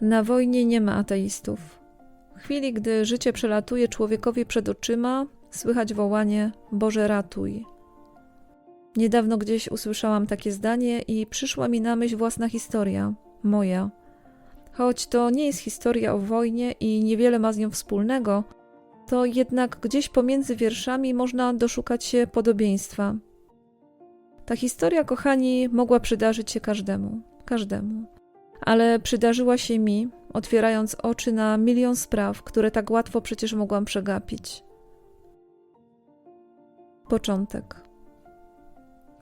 Na wojnie nie ma ateistów. W chwili, gdy życie przelatuje człowiekowi przed oczyma, słychać wołanie: Boże, ratuj. Niedawno gdzieś usłyszałam takie zdanie i przyszła mi na myśl własna historia, moja. Choć to nie jest historia o wojnie i niewiele ma z nią wspólnego, to jednak gdzieś pomiędzy wierszami można doszukać się podobieństwa. Ta historia, kochani, mogła przydarzyć się każdemu, każdemu. Ale przydarzyła się mi, otwierając oczy na milion spraw, które tak łatwo przecież mogłam przegapić. Początek.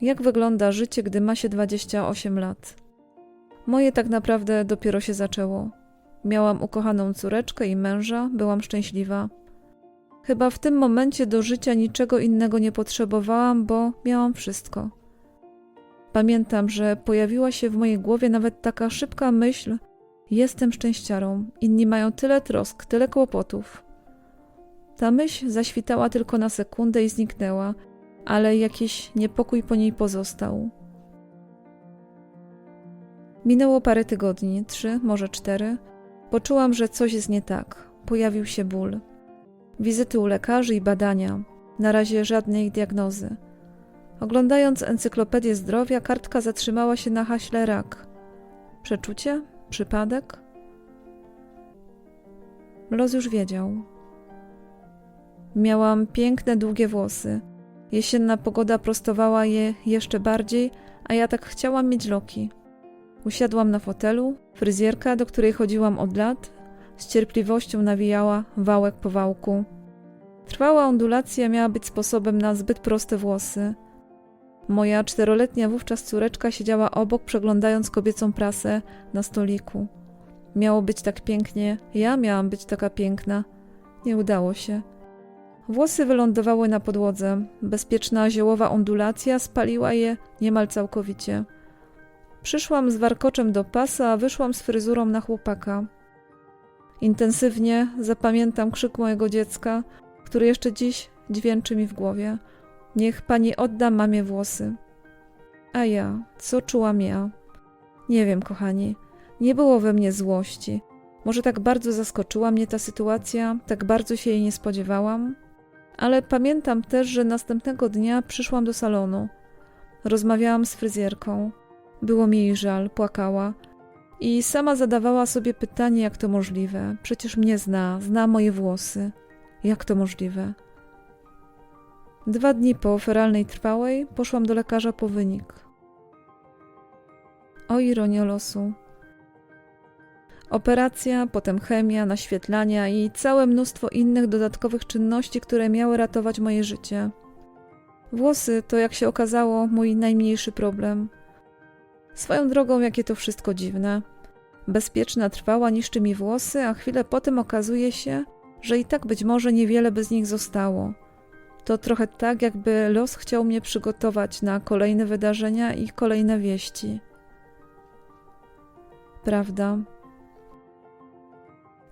Jak wygląda życie, gdy ma się 28 lat? Moje tak naprawdę dopiero się zaczęło. Miałam ukochaną córeczkę i męża, byłam szczęśliwa. Chyba w tym momencie do życia niczego innego nie potrzebowałam, bo miałam wszystko. Pamiętam, że pojawiła się w mojej głowie nawet taka szybka myśl: Jestem szczęściarą, inni mają tyle trosk, tyle kłopotów. Ta myśl zaświtała tylko na sekundę i zniknęła, ale jakiś niepokój po niej pozostał. Minęło parę tygodni, trzy, może cztery. Poczułam, że coś jest nie tak. Pojawił się ból. Wizyty u lekarzy i badania. Na razie żadnej diagnozy. Oglądając encyklopedię zdrowia, kartka zatrzymała się na haśle rak. Przeczucie? Przypadek? Los już wiedział. Miałam piękne, długie włosy. Jesienna pogoda prostowała je jeszcze bardziej, a ja tak chciałam mieć loki. Usiadłam na fotelu, fryzjerka, do której chodziłam od lat, z cierpliwością nawijała wałek po wałku. Trwała ondulacja miała być sposobem na zbyt proste włosy. Moja czteroletnia wówczas córeczka siedziała obok, przeglądając kobiecą prasę na stoliku. Miało być tak pięknie, ja miałam być taka piękna. Nie udało się. Włosy wylądowały na podłodze. Bezpieczna ziołowa ondulacja spaliła je niemal całkowicie. Przyszłam z warkoczem do pasa, a wyszłam z fryzurą na chłopaka. Intensywnie zapamiętam krzyk mojego dziecka, który jeszcze dziś dźwięczy mi w głowie. Niech pani odda mamie włosy. A ja, co czułam ja? Nie wiem, kochani, nie było we mnie złości. Może tak bardzo zaskoczyła mnie ta sytuacja, tak bardzo się jej nie spodziewałam. Ale pamiętam też, że następnego dnia przyszłam do salonu. Rozmawiałam z fryzjerką. Było mi jej żal, płakała. I sama zadawała sobie pytanie, jak to możliwe. Przecież mnie zna, zna moje włosy. Jak to możliwe? Dwa dni po feralnej trwałej poszłam do lekarza po wynik. O ironia losu. Operacja, potem chemia, naświetlania i całe mnóstwo innych dodatkowych czynności, które miały ratować moje życie. Włosy to, jak się okazało, mój najmniejszy problem. Swoją drogą, jakie to wszystko dziwne. Bezpieczna trwała niszczy mi włosy, a chwilę potem okazuje się, że i tak być może niewiele by z nich zostało. To trochę tak, jakby los chciał mnie przygotować na kolejne wydarzenia i kolejne wieści. Prawda.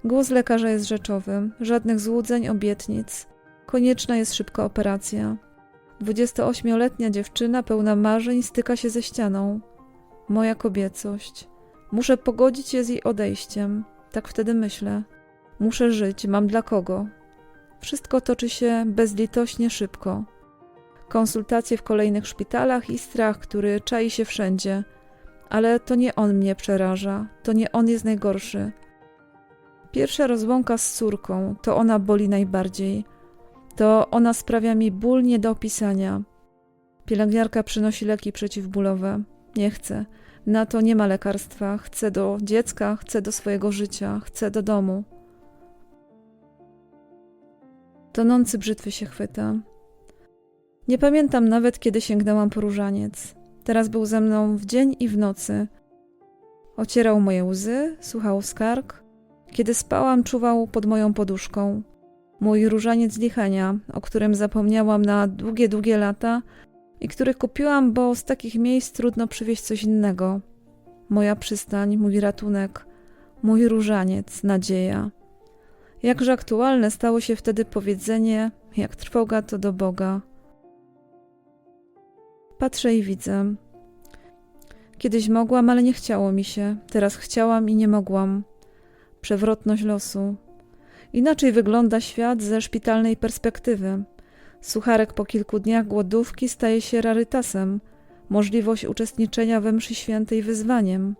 Głos lekarza jest rzeczowy, żadnych złudzeń, obietnic. Konieczna jest szybka operacja. 28-letnia dziewczyna pełna marzeń styka się ze ścianą. Moja kobiecość. Muszę pogodzić się z jej odejściem. Tak wtedy myślę. Muszę żyć, mam dla kogo. Wszystko toczy się bezlitośnie szybko. Konsultacje w kolejnych szpitalach i strach, który czai się wszędzie. Ale to nie on mnie przeraża, to nie on jest najgorszy. Pierwsza rozłąka z córką, to ona boli najbardziej. To ona sprawia mi ból nie do opisania. Pielęgniarka przynosi leki przeciwbólowe. Nie chcę. Na to nie ma lekarstwa. Chcę do dziecka, chcę do swojego życia, chcę do domu. Tonący brzytwy się chwyta. Nie pamiętam nawet, kiedy sięgnęłam po różaniec. Teraz był ze mną w dzień i w nocy. Ocierał moje łzy, słuchał skarg. Kiedy spałam, czuwał pod moją poduszką. Mój różaniec lichenia, o którym zapomniałam na długie, długie lata i który kupiłam, bo z takich miejsc trudno przywieźć coś innego. Moja przystań, mój ratunek, mój różaniec, nadzieja. Jakże aktualne stało się wtedy powiedzenie, jak trwoga to do Boga. Patrzę i widzę. Kiedyś mogłam, ale nie chciało mi się. Teraz chciałam i nie mogłam. przewrotność losu. Inaczej wygląda świat ze szpitalnej perspektywy. Sucharek po kilku dniach głodówki staje się rarytasem, możliwość uczestniczenia we mszy świętej wyzwaniem.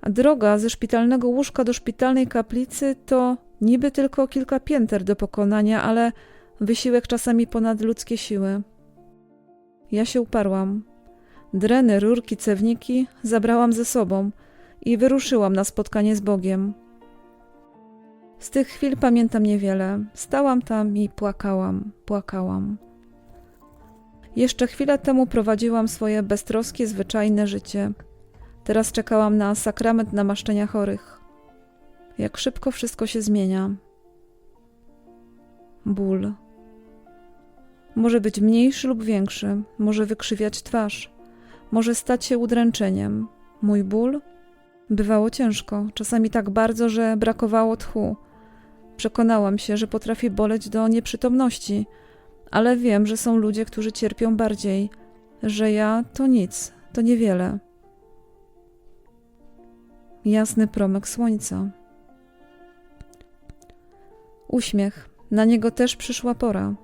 A droga ze szpitalnego łóżka do szpitalnej kaplicy to niby tylko kilka pięter do pokonania, ale wysiłek czasami ponad ludzkie siły. Ja się uparłam. Dreny, rurki, cewniki zabrałam ze sobą i wyruszyłam na spotkanie z Bogiem. Z tych chwil pamiętam niewiele. Stałam tam i płakałam, płakałam. Jeszcze chwilę temu prowadziłam swoje beztroskie, zwyczajne życie. Teraz czekałam na sakrament namaszczenia chorych. Jak szybko wszystko się zmienia. Ból. Może być mniejszy lub większy, może wykrzywiać twarz, może stać się udręczeniem. Mój ból? Bywało ciężko, czasami tak bardzo, że brakowało tchu. Przekonałam się, że potrafi boleć do nieprzytomności, ale wiem, że są ludzie, którzy cierpią bardziej, że ja to nic, to niewiele. Jasny promyk słońca. Uśmiech. Na niego też przyszła pora.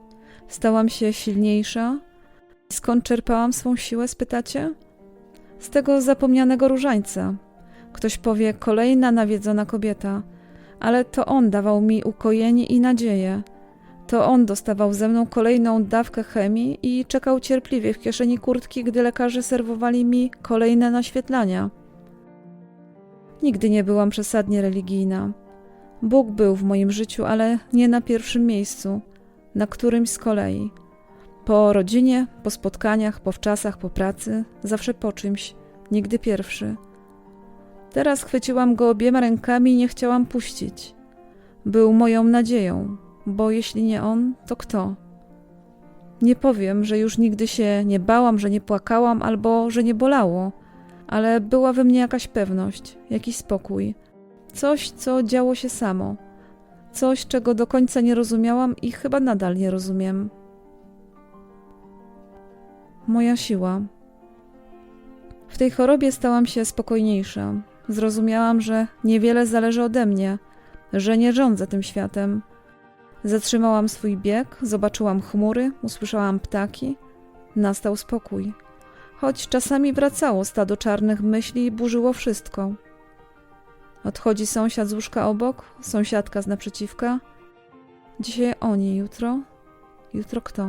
Stałam się silniejsza. Skąd czerpałam swą siłę, spytacie? Z tego zapomnianego różańca. Ktoś powie, kolejna nawiedzona kobieta, ale to on dawał mi ukojenie i nadzieję. To on dostawał ze mną kolejną dawkę chemii i czekał cierpliwie w kieszeni kurtki, gdy lekarze serwowali mi kolejne naświetlania. Nigdy nie byłam przesadnie religijna. Bóg był w moim życiu, ale nie na pierwszym miejscu, na którymś z kolei. Po rodzinie, po spotkaniach, po wczasach, po pracy, zawsze po czymś, nigdy pierwszy. Teraz chwyciłam go obiema rękami i nie chciałam puścić. Był moją nadzieją, bo jeśli nie on, to kto? Nie powiem, że już nigdy się nie bałam, że nie płakałam albo że nie bolało, ale była we mnie jakaś pewność, jakiś spokój, coś, co działo się samo, coś, czego do końca nie rozumiałam i chyba nadal nie rozumiem. Moja siła. W tej chorobie stałam się spokojniejsza. Zrozumiałam, że niewiele zależy ode mnie, że nie rządzę tym światem. Zatrzymałam swój bieg, zobaczyłam chmury, usłyszałam ptaki. Nastał spokój. Choć czasami wracało stado czarnych myśli i burzyło wszystko. Odchodzi sąsiad z łóżka obok, sąsiadka z naprzeciwka. Dzisiaj oni, jutro? Jutro kto?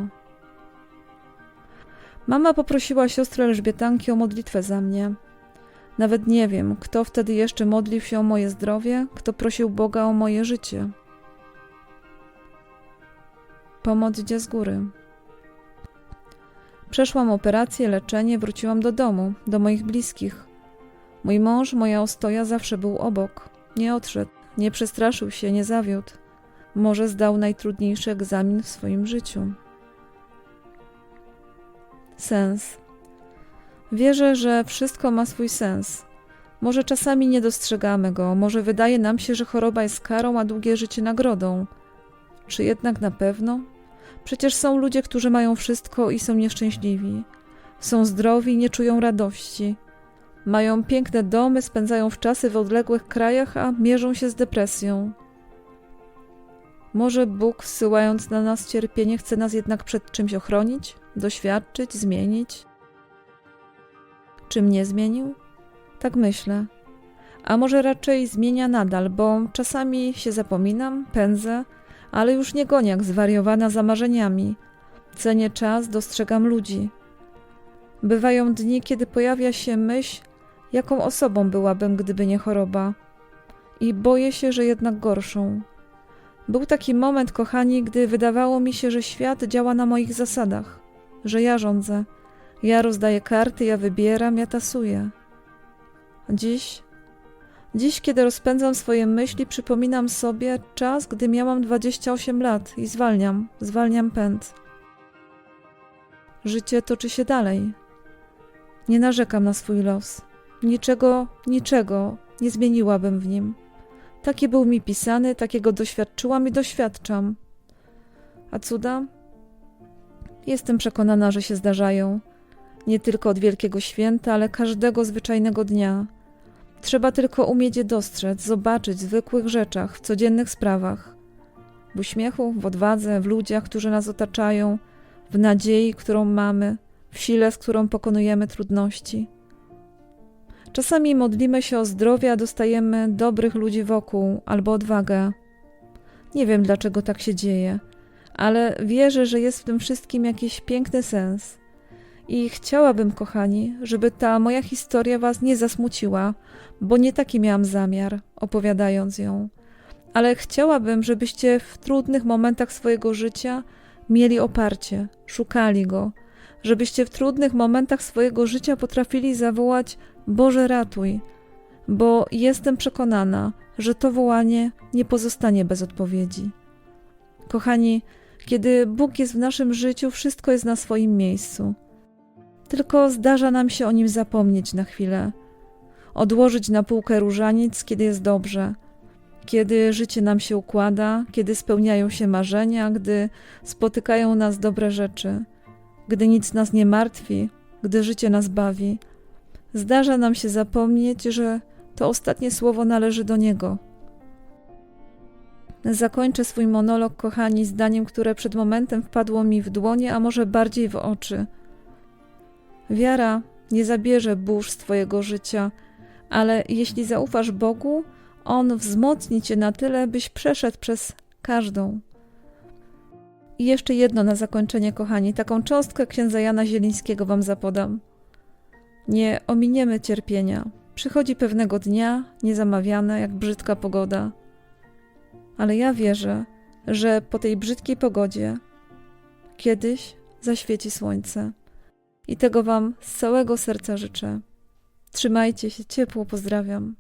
Mama poprosiła siostrę Elżbietanki o modlitwę za mnie. Nawet nie wiem, kto wtedy jeszcze modlił się o moje zdrowie, kto prosił Boga o moje życie. Pomoc idzie z góry. Przeszłam operację, leczenie, wróciłam do domu, do moich bliskich. Mój mąż, moja ostoja zawsze był obok. Nie odszedł, nie przestraszył się, nie zawiódł. Może zdał najtrudniejszy egzamin w swoim życiu. Sens. Wierzę, że wszystko ma swój sens. Może czasami nie dostrzegamy go, może wydaje nam się, że choroba jest karą, a długie życie nagrodą. Czy jednak na pewno? Przecież są ludzie, którzy mają wszystko i są nieszczęśliwi. Są zdrowi i nie czują radości. Mają piękne domy, spędzają wczasy w odległych krajach, a mierzą się z depresją. Może Bóg, wsyłając na nas cierpienie, chce nas jednak przed czymś ochronić, doświadczyć, zmienić? Czy mnie zmienił? Tak myślę. A może raczej zmienia nadal, bo czasami się zapominam, pędzę, ale już nie gonię jak zwariowana za marzeniami. Cenię czas, dostrzegam ludzi. Bywają dni, kiedy pojawia się myśl, jaką osobą byłabym, gdyby nie choroba. I boję się, że jednak gorszą. Był taki moment, kochani, gdy wydawało mi się, że świat działa na moich zasadach, że ja rządzę. Ja rozdaję karty, ja wybieram, ja tasuję. Dziś, dziś, kiedy rozpędzam swoje myśli, przypominam sobie czas, gdy miałam 28 lat i zwalniam, zwalniam pęd. Życie toczy się dalej. Nie narzekam na swój los. Niczego, niczego nie zmieniłabym w nim. Taki był mi pisany, takiego doświadczyłam i doświadczam. A cuda? Jestem przekonana, że się zdarzają. Nie tylko od Wielkiego Święta, ale każdego zwyczajnego dnia. Trzeba tylko umieć je dostrzec, zobaczyć w zwykłych rzeczach, w codziennych sprawach. W uśmiechu, w odwadze, w ludziach, którzy nas otaczają, w nadziei, którą mamy, w sile, z którą pokonujemy trudności. Czasami modlimy się o zdrowie, a dostajemy dobrych ludzi wokół albo odwagę. Nie wiem, dlaczego tak się dzieje, ale wierzę, że jest w tym wszystkim jakiś piękny sens. I chciałabym, kochani, żeby ta moja historia Was nie zasmuciła, bo nie taki miałam zamiar, opowiadając ją. Ale chciałabym, żebyście w trudnych momentach swojego życia mieli oparcie, szukali go, żebyście w trudnych momentach swojego życia potrafili zawołać: Boże, ratuj, bo jestem przekonana, że to wołanie nie pozostanie bez odpowiedzi. Kochani, kiedy Bóg jest w naszym życiu, wszystko jest na swoim miejscu. Tylko zdarza nam się o nim zapomnieć na chwilę, odłożyć na półkę różaniec, kiedy jest dobrze, kiedy życie nam się układa, kiedy spełniają się marzenia, gdy spotykają nas dobre rzeczy, gdy nic nas nie martwi, gdy życie nas bawi. Zdarza nam się zapomnieć, że to ostatnie słowo należy do Niego. Zakończę swój monolog, kochani, zdaniem, które przed momentem wpadło mi w dłonie, a może bardziej w oczy. Wiara nie zabierze burz z Twojego życia, ale jeśli zaufasz Bogu, On wzmocni Cię na tyle, byś przeszedł przez każdą. I jeszcze jedno na zakończenie, kochani, taką cząstkę księdza Jana Zielińskiego Wam zapodam. Nie ominiemy cierpienia. Przychodzi pewnego dnia, niezamawiane, jak brzydka pogoda. Ale ja wierzę, że po tej brzydkiej pogodzie kiedyś zaświeci słońce. I tego Wam z całego serca życzę. Trzymajcie się ciepło, pozdrawiam.